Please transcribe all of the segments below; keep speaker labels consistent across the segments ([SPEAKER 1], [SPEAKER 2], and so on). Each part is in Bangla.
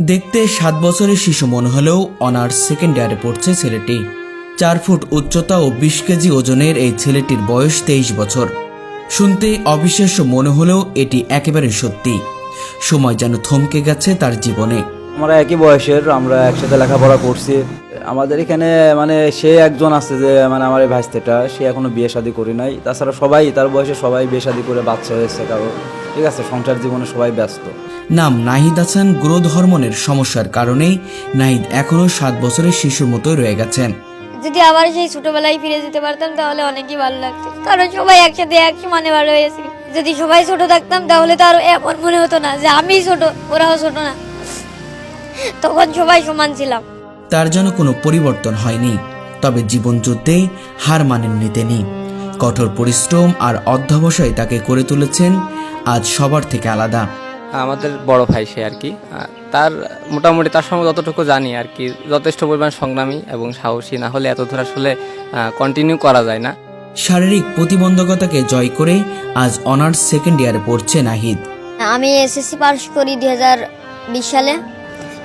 [SPEAKER 1] দেখতে সাত বছরের শিশু মনে হলেও অনার্স সেকেন্ড ইয়ারে পড়ছে ছেলেটি। চার ফুট উচ্চতা ও বিশ কেজি ওজনের এই ছেলেটির বয়স তেইশ বছর। শুনতে অবিশ্বাস্য মনে হলেও এটি একেবারে সত্যি। সময় যেন থমকে গেছে তার জীবনে।
[SPEAKER 2] আমরা একই বয়সের, আমরা একসাথে লেখাপড়া করছি। আমাদের এখানে মানে সে একজন আছে যে মানে আমার এই ভাইস্তেটা, সে এখনও বিয়ে শাদী করি নাই। তাছাড়া সবাই, তার বয়সে সবাই বিয়ে শাদী করে বাচ্চা হয়েছে কারও। ঠিক আছে, সংসার জীবনে সবাই ব্যস্ত।
[SPEAKER 1] নাম নাহিদ হাসান গ্রোথ হরমোনের সমস্যার কারণে নাহিদ এখনও সাত বছরের শিশুর মতোই রয়ে গেছেন।
[SPEAKER 3] যদি আবার সেই ছোটবেলায় ফিরে যেতে পারতাম তাহলে অনেকই ভালো লাগতো। কারণ সবাই একসাথে এক সমানে ভালো হয়েছিল যদি সবাই ছোট থাকতাম তাহলে তো আর এমন মনে হতো না যে আমি ছোট ওরাও ছোট না। তখন সবাই সমান ছিলাম।
[SPEAKER 1] তার যেন কোনো পরিবর্তন হয়নি। তবে জীবন যুদ্ধে হার মানেননি তিনি। কঠোর পরিশ্রম আর অধ্যবসায় তাকে করে তুলেছেন আজ সবার থেকে আলাদা।
[SPEAKER 4] আমাদের বড় ভাই সে আর কি। তার মোটামুটি তার সঙ্গে যতটুকু জানি আর কি যথেষ্ট পরিমাণ সংগ্রামী এবং সাহসী না হলে এত ধরে আসলে কন্টিনিউ করা যায় না।
[SPEAKER 1] শারীরিক প্রতিবন্ধকতাকে জয় করে আজ অনার্স সেকেন্ড ইয়ারে পড়ছে নাহিদ।
[SPEAKER 3] আমি এসএসসি পাস করি দু হাজার বিশ সালে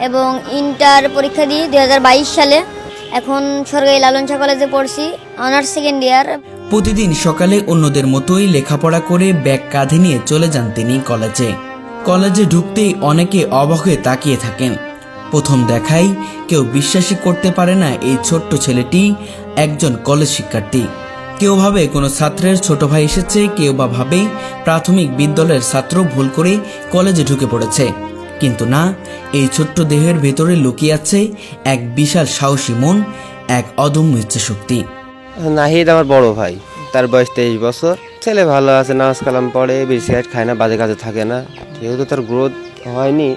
[SPEAKER 3] এবং ইন্টার পরীক্ষা দিই দুই হাজার বাইশ সালে। এখন সরকারি লালনসা কলেজে পড়ছি অনার্স সেকেন্ড ইয়ার।
[SPEAKER 1] প্রতিদিন সকালে অন্যদের মতোই লেখাপড়া করে ব্যাগ কাঁধে নিয়ে চলে যান তিনি কলেজে। কলেজে ঢুকতেই অনেকে অবাক হয়ে তাকিয়ে থাকেন। প্রথম দেখাই কেউ বিশ্বাসই করতে পারে না এই ছোট্ট ছেলেটি একজন কলেজ শিক্ষার্থী। কেউ ভাবে কোনো ছাত্রের ছোট ভাই এসেছে, কেউ বা ভাবে প্রাথমিক বিদ্যালয়ের ছাত্র ভুল করে কলেজে ঢুকে পড়েছে। কিন্তু না, এই ছোট্ট দেহের ভেতরে লুকিয়ে আছে এক বিশাল সাহসী মন, এক অদম্য ইচ্ছাশক্তি।
[SPEAKER 5] নাহিদ আমার বড় ভাই, তার বয়স তেইশ বছর। ছেলে ভালো আছে, নামাজ কালাম পড়ে বেশি খায় না, বাজে কাজে থাকে না। যেহেতু তার গ্রোথ হয়নি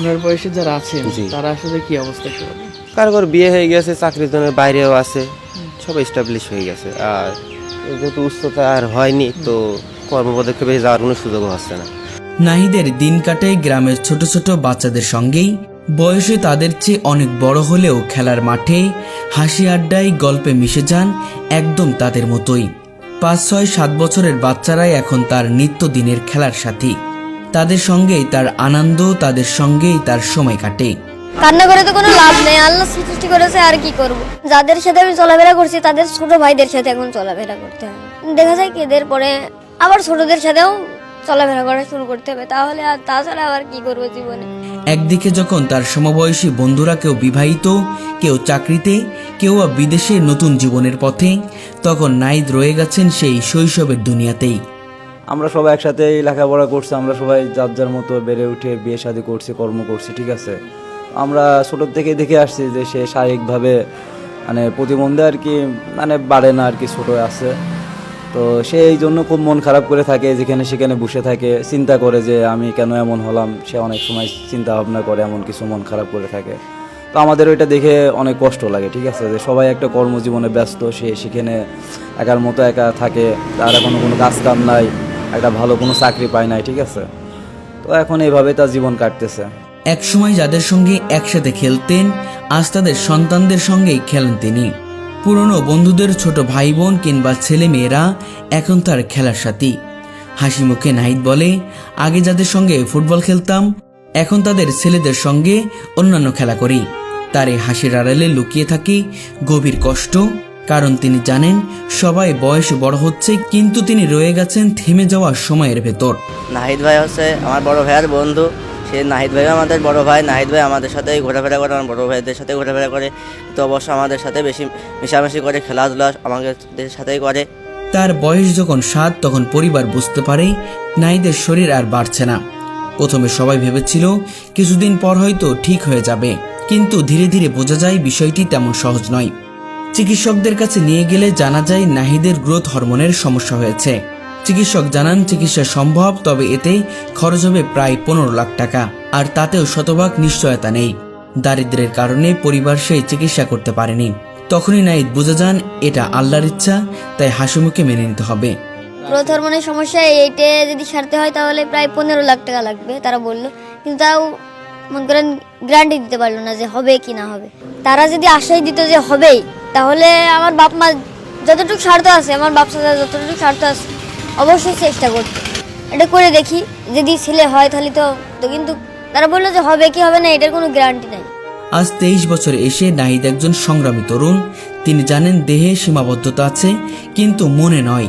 [SPEAKER 6] ওনার বয়সে যারা আছেন
[SPEAKER 5] জি।
[SPEAKER 6] তারা আসলে কি অবস্থা বলেন?
[SPEAKER 5] কারও কারও বিয়ে হয়ে গেছে চাকরির জন্য বাইরেও আছে সব এস্টাবলিশ হয়ে গেছে। আর যেহেতু উচ্চতা আর হয়নি তো কর্মপদক্ষেপে যাওয়ার কোনো সুযোগও হচ্ছে না।
[SPEAKER 1] নাহিদের দিন কাটে গ্রামের ছোট ছোট বাচ্চাদের সঙ্গেই। বয়সে তাদের চেয়ে অনেক বড় হলেও খেলার মাঠে হাসি আড্ডায় গল্পে মিশে যান একদম তাদের মতোই। পাঁচ ছয় সাত বছরের বাচ্চারাই এখন তার নিত্যদিনের খেলার সাথী। তাদের সঙ্গেই তার আনন্দ তাদের সঙ্গেই তার সময় কাটে।
[SPEAKER 3] কান্না করে তো কোনো লাভ নেই আল্লাহ সৃষ্টি করেছে আর কি করব? যাদের সাথে আমি চলাফেরা করছি তাদের ছোট ভাইদের সাথে এখন চলাফেরা করতে হবে। দেখা যায় কি এদের পরে আবার ছোটদের সাথেও চলাফেরা করা শুরু করতে হবে। তাহলে আর তাছাড়া আবার কি করব জীবনে?
[SPEAKER 1] একদিকে যখন তার সমবয়সী বন্ধুরা কেউ বিবাহিত কেউ চাকরিতে কেউ বা বিদেশে নতুন জীবনের পথে তখন নাইদ রয়ে গেছেন সেই শৈশবের দুনিয়াতেই।
[SPEAKER 2] আমরা সবাই একসাথে লেখাপড়া করছি, আমরা সবাই যার যার মতো বেড়ে উঠে বিয়ে শাদী করছি, কর্ম করছি, ঠিক আছে? আমরা ছোটোর থেকে দেখে আসছি যে সে শারীরিকভাবে মানে প্রতিবন্ধী আর কি মানে বাড়ে না আর কি, ছোটো আছে। তো সে এই জন্য খুব মন খারাপ করে থাকে, যেখানে সেখানে বসে থাকে, চিন্তা করে যে আমি কেন এমন হলাম। সে অনেক সময় চিন্তা ভাবনা করে, এমন কিছু মন খারাপ করে থাকে। তো আমাদের ওইটা দেখে অনেক কষ্ট লাগে, ঠিক আছে? যে সবাই একটা কর্মজীবনে ব্যস্ত, সে সেখানে একার মতো একা থাকে, তার এখনও কোনো কাজ কাম নাই। একটা ভালো কোনো চাকরি পায় নাই, ঠিক আছে? তো এখন এইভাবে তার জীবন কাটতেছে।
[SPEAKER 1] একসময় যাদের সঙ্গে একসাথে খেলতেন, আজ তাদের সন্তানদের সঙ্গেই খেলেন তিনি। পুরনো বন্ধুদের ছোট ভাই বোন কিংবা ছেলে মেয়েরা এখন তার খেলার সাথী। হাসি মুখে নাহিদ বলে, আগে যাদের সঙ্গে ফুটবল খেলতাম, এখন তাদের ছেলেদের সঙ্গে অন্যান্য খেলা করি। তার এই হাসির আড়ালে লুকিয়ে থাকে গভীর কষ্ট কারণ তিনি জানেন সবাই বয়স বড় হচ্ছে কিন্তু তিনি রয়ে গেছেন থেমে যাওয়া সময়ের ভেতর।
[SPEAKER 7] নাহিদ ভাই হচ্ছে আমার বড় ভাইয়ের বন্ধু। সে নাহিদ ভাইও আমাদের বড় ভাই নাহিদ ভাই আমাদের সাথেই ঘোরাফেরা করে আমার বড় ভাইদের সাথে ঘোরাফেরা করে। তো অবশ্য আমাদের সাথে বেশি মিশামিশি করে খেলাধুলা আমাদের সাথেই করে।
[SPEAKER 1] তার বয়স যখন সাত তখন পরিবার বুঝতে পারে নাইদের শরীর আর বাড়ছে না। প্রথমে সবাই ভেবেছিল কিছুদিন পর হয়তো ঠিক হয়ে যাবে। কিন্তু ধীরে ধীরে বোঝা যায় বিষয়টি তেমন সহজ নয়। চিকিৎসকদের কাছে নিয়ে গেলে জানা যায় নাহিদের গ্রোথ হরমোনের সমস্যা হয়েছে। চিকিৎসক জানান, চিকিৎসা সম্ভব, তবে এতে খরচ হবে প্রায় পনেরো লাখ টাকা, আর তাতেও শতভাগ নিশ্চয়তা নেই। দারিদ্র্যের কারণে পরিবার সেই চিকিৎসা করতে পারেনি। তখনই নাইদ বুঝে যান, এটা আল্লাহর ইচ্ছা, তাই হাসিমুখে মেনে নিতে হবে।
[SPEAKER 3] গ্রোথ হরমোনের সমস্যা, এইটে যদি সারতে হয় তাহলে প্রায় পনেরো লাখ টাকা লাগবে, তারা বলল। কিন্তু তাও মনে করেন গ্যারান্টি দিতে পারল না যে হবে কি না হবে। তারা যদি আশ্বাস দিত যে হবেই তাহলে আমার বাপ মা যতটুকু স্বার্থ আছে, আমার বাপ সাথে যতটুকু স্বার্থ আছে, অবশ্যই চেষ্টা করতে এটা করে দেখি, যদি ছেলে হয় তাহলে তো কিন্তু তারা বলল যে হবে কি হবে না, এটার কোনো গ্যারান্টি নাই।
[SPEAKER 1] আজ তেইশ বছরে এসে নাহিদ একজন সংগ্রামী তরুণ। তিনি জানেন দেহে সীমাবদ্ধতা আছে, কিন্তু মনে নয়।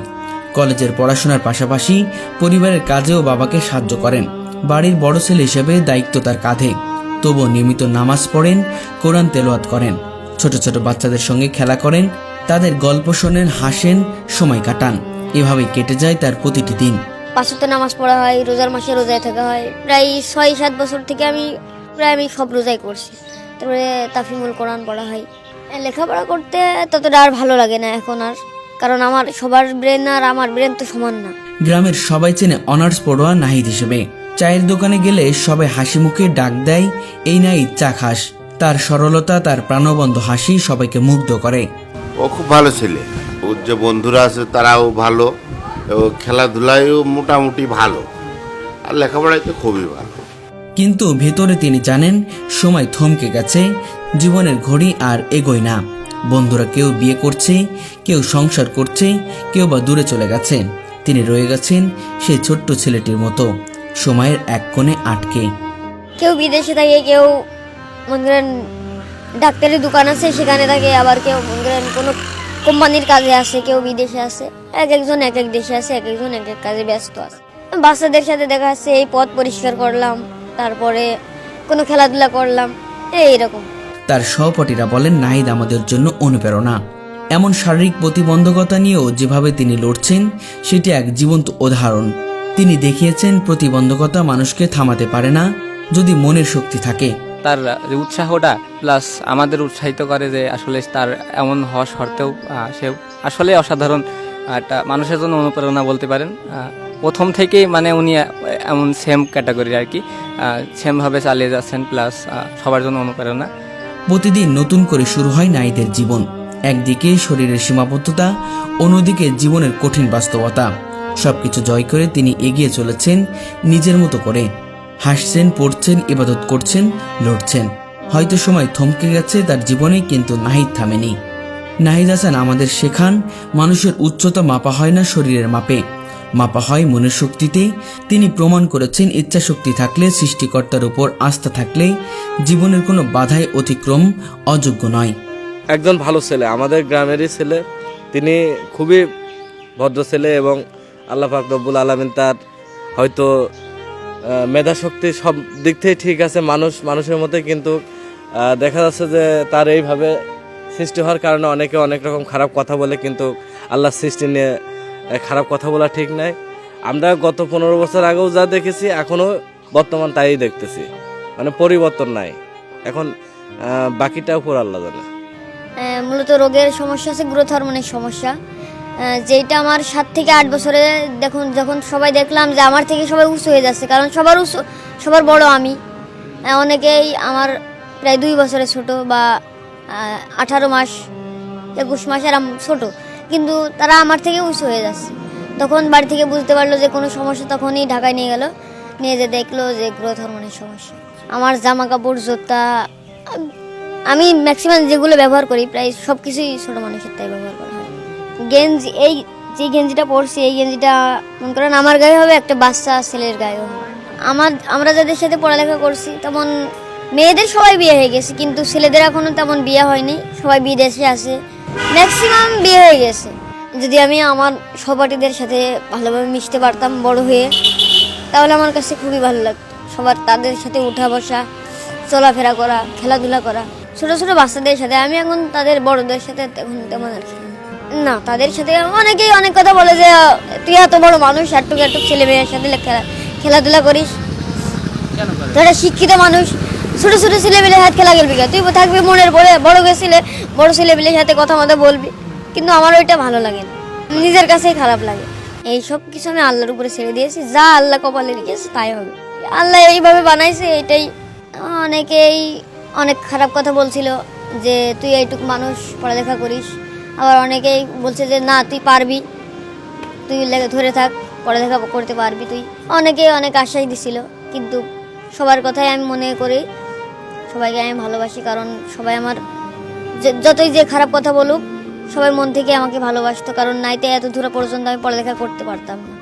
[SPEAKER 1] কলেজের পড়াশোনার পাশাপাশি পরিবারের কাজেও বাবাকে সাহায্য করেন। বাড়ির বড় ছেলে হিসেবে দায়িত্ব তার কাঁধে। তবুও নিয়মিত নামাজ পড়েন, কোরআন তেলাওয়াত করেন। ছোট ছোট বাচ্চাদের সঙ্গে খেলা করেন তাদের গল্প শোনেন হাসেন সময় কাটান। এভাবেই কেটে যায় তার প্রতিটি দিন।
[SPEAKER 3] পাঁচশত নামাজ পড়া হয় রোজার মাসে রোজায় থাকা হয়। প্রায় ছয় সাত বছর থেকে আমি প্রায় আমি সব রোজাই করছি। তারপরে তাফিমুল কোরআন পড়া হয়। লেখাপড়া করতে ততটা আর ভালো লাগে না এখন আর। কারণ আমার সবার ব্রেন আর আমার ব্রেন তো সমান না।
[SPEAKER 1] গ্রামের সবাই চেনে অনার্স পড়ুয়া নাহিদ হিসেবে। চায়ের দোকানে গেলে সবাই হাসি মুখে ডাক দেয় এই নাহিদ চা খাস। তার সরলতা তার প্রাণবন্ধ হাসি সবাইকে মুগ্ধ করে।
[SPEAKER 8] ও খুব ভালো ছেলে। ওর যে বন্ধুরা আছে তারাও ভালো ও খেলাধুলায়ও মোটামুটি ভালো আর লেখাপড়ায় তো খুবই ভালো।
[SPEAKER 1] কিন্তু ভেতরে তিনি জানেন সময় থমকে গেছে জীবনের ঘড়ি আর এগোয় না। বন্ধুরা কেউ বিয়ে করছে কেউ সংসার করছে কেউ বা দূরে চলে গেছে। তিনি রয়ে গেছেন সেই ছোট্ট ছেলেটির মতো সময়ের এক কোণে আটকে।
[SPEAKER 3] কেউ বিদেশে থাকে কেউ মনে ডাক্তারের দোকান আছে, সেখানে থাকে, আবার কেউ মনে করেন কোনো কোম্পানির কাজে আসে, কেউ বিদেশে আসে। এক একজন এক এক দেশে আছে এক একজন এক এক কাজে ব্যস্ত আছে। বাচ্চাদের সাথে দেখা যাচ্ছে এই পথ পরিষ্কার করলাম, তারপরে কোনো খেলাধুলা করলাম এইরকম
[SPEAKER 1] তার সহপাঠীরা বলেন, নাহিদ আমাদের জন্য অনুপ্রেরণা। এমন শারীরিক প্রতিবন্ধকতা নিয়েও যেভাবে তিনি লড়ছেন, সেটি এক জীবন্ত উদাহরণ। তিনি দেখিয়েছেন, প্রতিবন্ধকতা মানুষকে থামাতে পারে না, যদি মনের শক্তি থাকে।
[SPEAKER 4] তার যে উৎসাহটা প্লাস আমাদের উৎসাহিত করে যে আসলে তার এমন হওয়া আহ, সে আসলে অসাধারণ একটা মানুষের জন্য অনুপ্রেরণা বলতে পারেন। প্রথম থেকেই মানে উনি এমন সেম ক্যাটাগরি আর কি। সেমভাবে চালিয়ে যাচ্ছেন প্লাস সবার জন্য অনুপ্রেরণা।
[SPEAKER 1] প্রতিদিন নতুন করে শুরু হয় নারীদের জীবন। একদিকে শরীরের সীমাবদ্ধতা অন্যদিকে জীবনের কঠিন বাস্তবতা। সবকিছু জয় করে তিনি এগিয়ে চলেছেন নিজের মতো করে। হাসছেন, পড়ছেন, ইবাদত করছেন, লড়ছেন। হয়তো সময় থমকে গেছে, তার জীবনে কিন্তু নাহিদ থামেনি। নাহিদ হাসান আমাদের শেখান, মানুষের উচ্চতা মাপা হয় না শরীরের মাপে। মাপা হয় মনের শক্তিতে। তিনি প্রমাণ করেছেন, ইচ্ছাশক্তি থাকলে, সৃষ্টিকর্তার উপর আস্থা থাকলে, জীবনের কোনো বাধাই অতিক্রম অযোগ্য নয়।
[SPEAKER 9] একজন ভালো ছেলে, আমাদের গ্রামেরই ছেলে। তিনি খুবই ভদ্র ছেলে এবং আল্লাহ পাক রব্বুল আলমিন তার হয়তো মেধাশক্তি সব দিক থেকে ঠিক আছে, মানুষ, মানুষের মধ্যে কিন্তু দেখা যাচ্ছে যে তার এইভাবে সৃষ্টি হওয়ার কারণে অনেকে অনেক রকম খারাপ কথা বলে, কিন্তু আল্লাহর সৃষ্টি নিয়ে খারাপ কথা বলা ঠিক নাই। আমরা গত পনেরো বছর আগেও যা দেখেছি এখনও বর্তমান তাই দেখতেছি। মানে পরিবর্তন নাই। এখন বাকিটা উপর আল্লাহ জানে।
[SPEAKER 3] মূলত রোগের সমস্যা আছে, গ্রোথ হরমোনের সমস্যা। যেটা আমার সাত থেকে আট বছরে দেখুন, যখন সবাই দেখলাম যে আমার থেকে সবাই উঁচু হয়ে যাচ্ছে, কারণ সবার উঁচু, সবার বড় আমি। অনেকেই আমার প্রায় দুই বছরে ছোট বা আঠারো মাস, একুশ মাস এরম ছোট, কিন্তু তারা আমার থেকে উঁচু হয়ে যাচ্ছে। তখন বাড়ি থেকে বুঝতে পারল যে কোনো সমস্যা তখনই ঢাকায় নিয়ে গেল, নিয়ে যে দেখল যে গ্রোথ হরমোনের সমস্যা। আমার জামা কাপড় জুতা, আমি ম্যাক্সিমাম যেগুলো ব্যবহার করি, প্রায় সব কিছুই ছোটো মানুষের তাই ব্যবহার করা গেঞ্জি, এই যে গেঞ্জিটা পরছি, এই গেঞ্জিটা, মনে করেন আমার গায়ে হবে একটা বাচ্চা ছেলের গায়েও আমার, আমরা যাদের সাথে পড়ালেখা করছি, তেমন মেয়েদের সবাই বিয়ে হয়ে গেছে, কিন্তু ছেলেদের এখনও তেমন বিয়ে হয়নি, সবাই বিদেশে আছে। ম্যাক্সিমাম বিয়ে হয়ে গেছে। যদি আমি আমার সহপাঠীদের সাথে ভালোভাবে মিশতে পারতাম বড় হয়ে, তাহলে আমার কাছে খুবই ভালো লাগতো। সবার, তাদের সাথে উঠা বসা, চলাফেরা করা, খেলাধুলা করা। ছোট ছোট বাচ্চাদের সাথে, আমি এখন তাদের বড়দের সাথে তেমন তেমন আর না। তাদের সাথে অনেকেই অনেক কথা বলে যে তুই এত বড় মানুষ একটুক একটুক ছেলে মেয়ের সাথে খেলা খেলাধুলা করিস? একটা শিক্ষিত মানুষ ছোট ছোট ছেলে মেয়ের হাত খেলা খেলবি? তুই থাকবি মনের বড় বড় গেছিলে বড় ছেলে মেয়ের সাথে কথা মতো বলবি। কিন্তু আমার ওইটা ভালো লাগে না। নিজের কাছেই খারাপ লাগে। এই সব কিছু আমি আল্লাহর উপরে ছেড়ে দিয়েছি। যা আল্লাহ কপালে লিখেছে তাই হবে। আল্লাহ এইভাবে বানাইছে এটাই অনেকেই অনেক খারাপ কথা বলছিল যে তুই এইটুক মানুষ পড়ালেখা করিস আবার অনেকেই বলছে যে, না, তুই পারবি। তুই লেগে ধরে থাক পড়ালেখা করতে পারবি তুই। অনেকে অনেক আশ্বাস দিছিল, কিন্তু সবার কথাই আমি মনে করি, সবাইকে আমি ভালোবাসি, কারণ সবাই আমার যতই যে খারাপ কথা বলুক, সবাই মন থেকে আমাকে ভালোবাসতো, কারণ নাইতে এত দূর পর্যন্ত আমি পড়ালেখা করতে পারতাম না।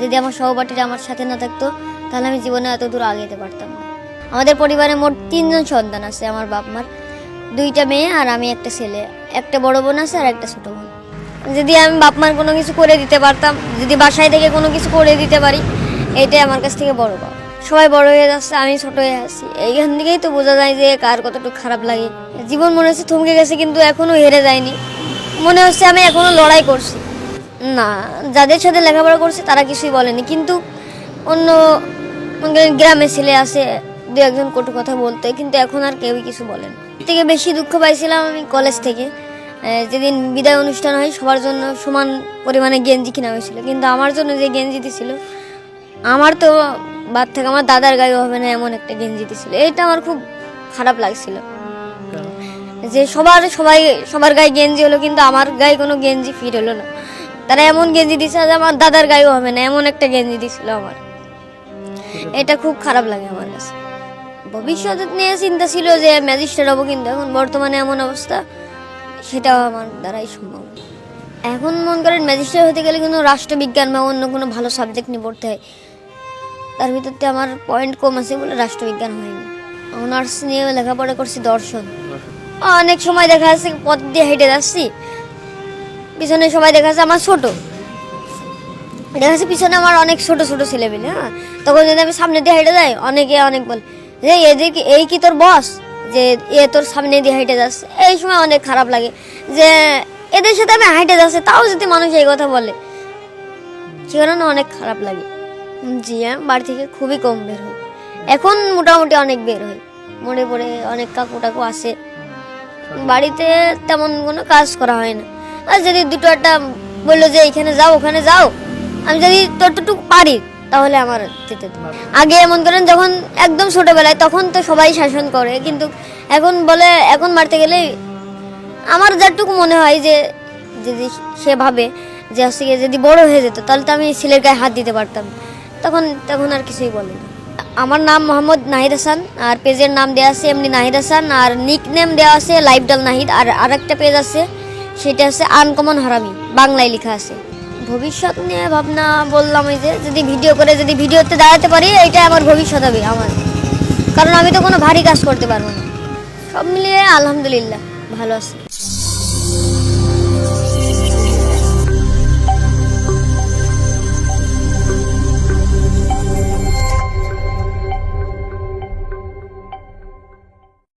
[SPEAKER 3] যদি আমার সহপাঠীরা আমার সাথে না থাকতো, তাহলে আমি জীবনে এত দূর আগে যেতে পারতাম না। আমাদের পরিবারে মোট তিনজন সন্তান আছে, আমার বাপ মার দুইটা মেয়ে আর আমি একটা ছেলে। একটা বড় বোন আছে আর একটা ছোট বোন। যদি আমি বাপ মার কোনো কিছু করে দিতে পারতাম, যদি বাসায় থেকে কোনো কিছু করে দিতে পারি, এটাই আমার কাছ থেকে বড় পাওয়া। সবাই বড় হয়ে যাচ্ছে, আমি ছোট হয়ে আছি। এইখান থেকেই তো বোঝা যায় যে কার কতটুকু খারাপ লাগে। জীবন মনে হচ্ছে থমকে গেছে, কিন্তু এখনও হেরে যায়নি। মনে হচ্ছে আমি এখনও লড়াই করছি। না, যাদের সাথে লেখাপড়া করছে, তারা কিছুই বলেনি। কিন্তু অন্য গ্রামে ছেলে আছে, দু একজন কটু কথা বলতে, কিন্তু এখন আর কেউই কিছু বলেন। থেকে বেশি দুঃখ পাইছিলাম আমি কলেজ থেকে। যেদিন বিদায় অনুষ্ঠান হয়, সবার জন্য সমান পরিমাণে গেঞ্জি কিনা হয়েছিল। কিন্তু আমার জন্য যে গেঞ্জি দিছিল আমার তো বাদ থেকে আমার দাদার গায়ে হবে না এমন একটা গেঞ্জি দিছিল এটা আমার খুব খারাপ লাগছিল। যে সবার, সবাই, সবার গায়ে গেঞ্জি হলো, কিন্তু আমার গায়ে কোনো গেঞ্জি ফিট হলো না। তারা এমন গেঞ্জি দিছে যে আমার দাদার গায়েও হবে না, এমন একটা গেঞ্জি দিছিল আমার। এটা খুব খারাপ লাগে আমার কাছে। ভবিষ্যৎ নিয়ে চিন্তা ছিল যে ম্যাজিস্ট্রেট হব, কিন্তু এখন বর্তমানে এমন অবস্থা, সেটাও আমার দ্বারাই সম্ভব। এখন মন করেন ম্যাজিস্ট্রেট হতে গেলে কিন্তু রাষ্ট্রবিজ্ঞান বা অন্য কোনো ভালো সাবজেক্ট নিয়ে পড়তে হয়। তার ভিতরতে আমার পয়েন্ট কম আছে বলে রাষ্ট্রবিজ্ঞান হয়নি। অনার্স নিয়ে লেখাপড়া করছি দর্শন। অনেক সময় দেখা যাচ্ছে পথ দিয়ে হেঁটে যাচ্ছি, পিছনে সবাই দেখা যাচ্ছে আমার ছোট। দেখা যাচ্ছে পিছনে আমার অনেক ছোট ছোট ছেলেমেলে হ্যাঁ? তখন যদি আমি সামনে দিয়ে হেঁটে যাই, অনেকে অনেক বলে যে এদের কি এই কি তোর বস যে এ তোর সামনে দিয়ে হেঁটে যাচ্ছে এই সময় অনেক খারাপ লাগে। যে এদের সাথে আমি হেঁটে যাচ্ছি, তাও যদি মানুষ এই কথা বলে। সে কারণে অনেক খারাপ লাগে। জি আমি বাড়ি থেকে খুবই কম বের হই এখন মোটামুটি অনেক বের হই মনে পড়ে অনেক কাকু টাকু আসে বাড়িতে তেমন কোনো কাজ করা হয় না। আর যদি দুটো একটা বলল যে এখানে যাও, ওখানে যাও। আমি যদি ততটুকু পারি তাহলে আমার যেতে আগে এমন করেন যখন একদম ছোটবেলায় তখন তো সবাই শাসন করে কিন্তু এখন বলে এখন মারতে গেলে আমার যতটুকু মনে হয় যে যদি সে ভাবে যে হচ্ছে গিয়ে যদি বড় হয়ে যেত তাহলে তো আমি ছেলের গায়ে হাত দিতে পারতাম। তখন তখন আর কিছুই বলে না। আমার নাম মোহাম্মদ নাহিদ হাসান আর পেজের নাম দেওয়া আছে এমনি নাহিদ হাসান আর নিক নেম দেওয়া আছে লাইফডাল নাহিদ আর আরেকটা পেজ আছে সেটা আছে আনকমন হারামি বাংলায় লেখা আছে। ভবিষ্যৎ নিয়ে ভাবনা বললাম ওই যে, যদি ভিডিও করে, যদি ভিডিওতে দাঁড়াতে পারি এটা আমার ভবিষ্যৎ হবে আমার। কারণ আমি তো কোনো ভারী কাজ করতে পারব না। সব মিলিয়ে আলহামদুলিল্লাহ, ভালো আছে।